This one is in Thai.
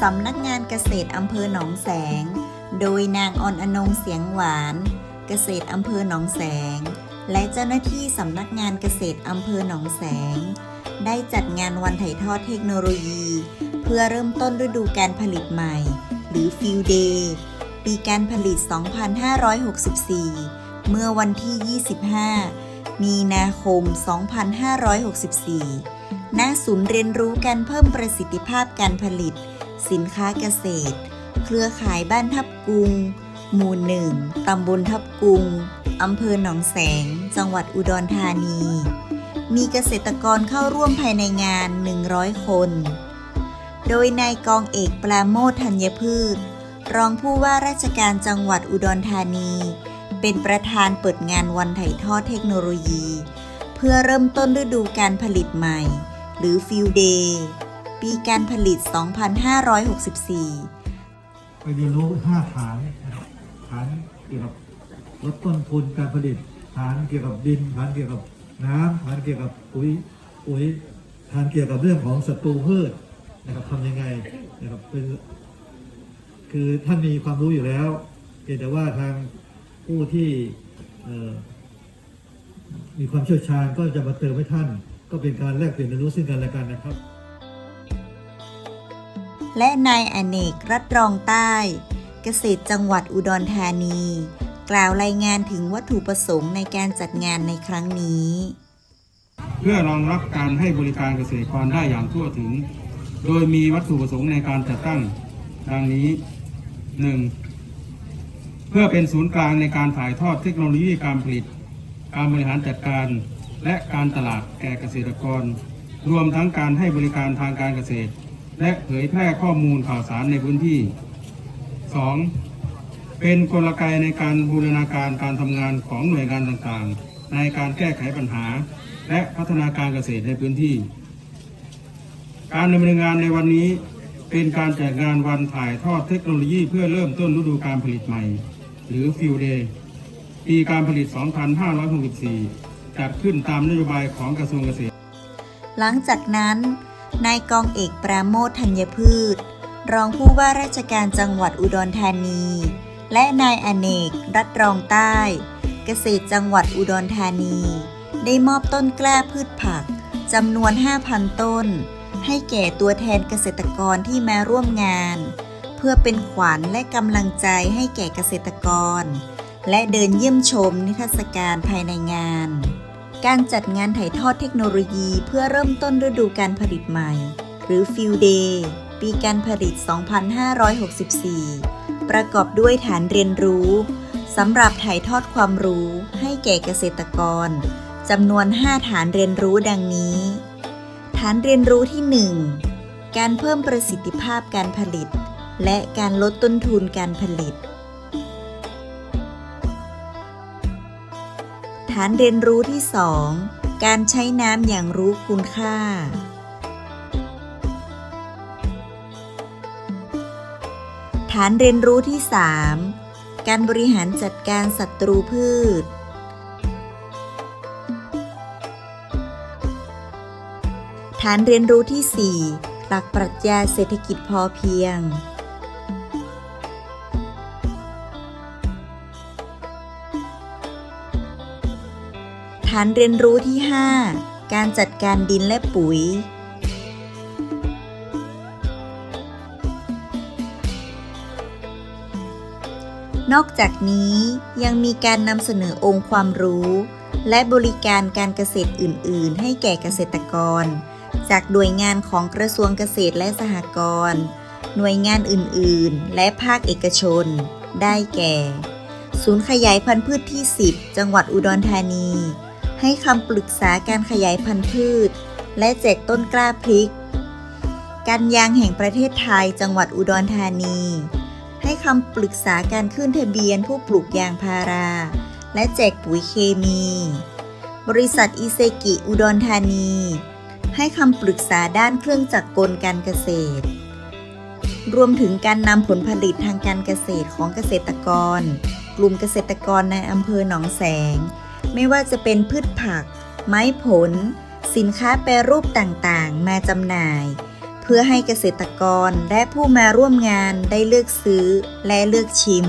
สำนักงานเกษตรอำเภอหนองแสง โดยนางออนอนงเสียงหวาน เกษตรอำเภอหนองแสง และเจ้าหน้าที่สำนักงานเกษตรอำเภอหนองแสง ได้จัดงานวันถ่ายทอดเทคโนโลยี เพื่อเริ่มต้นฤดูการผลิตใหม่ หรือ Field Day ปีการผลิต 2564 เมื่อวันที่ 25 มีนาคม 2564 ณ ศูนย์เรียนรู้การเพิ่มประสิทธิภาพการผลิต สินค้าเกษตร เครือข่ายบ้านทับกุง หมู่หนึ่งตำบลทับกุงอำเภอหนองแสง จังหวัดอุดรธานี มีเกษตรกรเข้าร่วมภายในงาน 100 คน โดยนายกองเอกปราโมทธัญพืช รองผู้ว่าราชการจังหวัดอุดรธานี เป็นประธานเปิดงานวันถ่ายทอดเทคโนโลยี เพื่อเริ่มต้นฤดูการผลิตใหม่ หรือ Field Day ปีการผลิต 2564 ไปเรียนรู้ห้าฐานนะครับฐานเกี่ยวกับลดต้นทุนการผลิตฐานเกี่ยวกับดินฐานเกี่ยวกับน้ำฐานเกี่ยวกับปุ๋ยปุ๋ยฐานเกี่ยวกับเรื่องของศัตรูพืชนะครับทำยังไงนะครับเป็นคือท่านมีความรู้อยู่แล้วเพียงแต่ว่าทางผู้ที่มีความเชี่ยวชาญก็จะมาเติมให้ท่าน ก็เป็นการแลกเปลี่ยนเรียนรู้ซึ่งกันและกันนะครับ และนายอเนกรัตรองใต้ เกษตรจังหวัดอุดรธานี กล่าวรายงานถึงวัตถุประสงค์ในการจัดงานในครั้งนี้ เพื่อรองรับการให้บริการเกษตรกรได้อย่างทั่วถึง โดยมีวัตถุประสงค์ในการจัดตั้งดังนี้ 1. เพื่อเป็นศูนย์กลางในการถ่ายทอดเทคโนโลยีการผลิต การบริหารจัดการ และการตลาดแก่เกษตรกร รวมทั้งการให้บริการทางการเกษตร และเผยแพร่ข้อมูลข่าวสารในพื้นที่ 2. เป็นกลไกในการบูรณาการการทำงานของหน่วยงานต่างๆ ในการแก้ไขปัญหา และพัฒนาการเกษตรในพื้นที่ การดำเนินงานในวันนี้เป็นการจัดงานวันถ่ายทอดเทคโนโลยีเพื่อเริ่มต้นฤดูการผลิตใหม่ หรือ Field Day ปีการผลิต 2564 จัดขึ้นตามนโยบายของกระทรวงเกษตร หลังจากนั้น นายกองเอกปราโมทธัญพืช รองผู้ว่าราชการจังหวัดอุดรธานี และนายอเนก รัตรองใต้ เกษตรจังหวัดอุดรธานี ได้มอบต้นกล้าพืชผักจำนวน 5,000 ต้น ให้แก่ตัวแทนเกษตรกรที่มาร่วมงาน เพื่อเป็นขวัญและกำลังใจให้แก่เกษตรกร และเดินเยี่ยมชมนิทรรศการภายในงาน การจัดงานถ่ายทอดเทคโนโลยีเพื่อเริ่มต้นฤดูการผลิตใหม่ หรือ Field Day ปีการผลิต 2564 ประกอบด้วยฐานเรียนรู้สำหรับถ่ายทอดความรู้ให้แก่เกษตรกรจำนวน 5 ฐานเรียนรู้ดังนี้ ฐานเรียนรู้ที่ 1 การเพิ่มประสิทธิภาพการผลิต และการลดต้นทุนการผลิตานเรียนรู้ที่ 2 การใช้น้ำอย่างรู้คุณค่า ฐานเรียนรู้ที่ 3 การบริหารจัดการศัตรูพืช ฐานเรียนรู้ที่ 4 หลักปรัชญาเศรษฐกิจพอเพียง ฐานเรียนรู้ที่ 5 การจัดการดินและปุ๋ย นอกจากนี้ยังมีการนำเสนอองค์ความรู้ และบริการการเกษตรอื่น ๆ ให้แก่เกษตรกร จากหน่วยงานของกระทรวงเกษตรและสหกรณ์หน่วยงานอื่น ๆ และภาคเอกชน ได้แก่ศูนย์ขยายพันธุ์พืชที่ 10 จังหวัดอุดรธานี ให้คำปรึกษาการขยายพันธุ์พืช และแจกต้นกล้าพริก การยางแห่งประเทศไทยจังหวัดอุดรธานี ให้คำปรึกษาการขึ้นทะเบียนผู้ปลูกยางพารา และแจกปุ๋ยเคมี บริษัทอิเซกิอุดรธานี ให้คำปรึกษาด้านเครื่องจักรกลการเกษตร รวมถึงการนำผลผลิตทางการเกษตรของเกษตรกร กลุ่มเกษตรกรในอำเภอหนองแสง ไม่ว่าจะเป็นพืชผัก ไม้ผล สินค้าแปรรูปต่างๆ มาจำหน่าย เพื่อให้เกษตรกรและผู้มาร่วมงานได้เลือกซื้อและเลือกชิม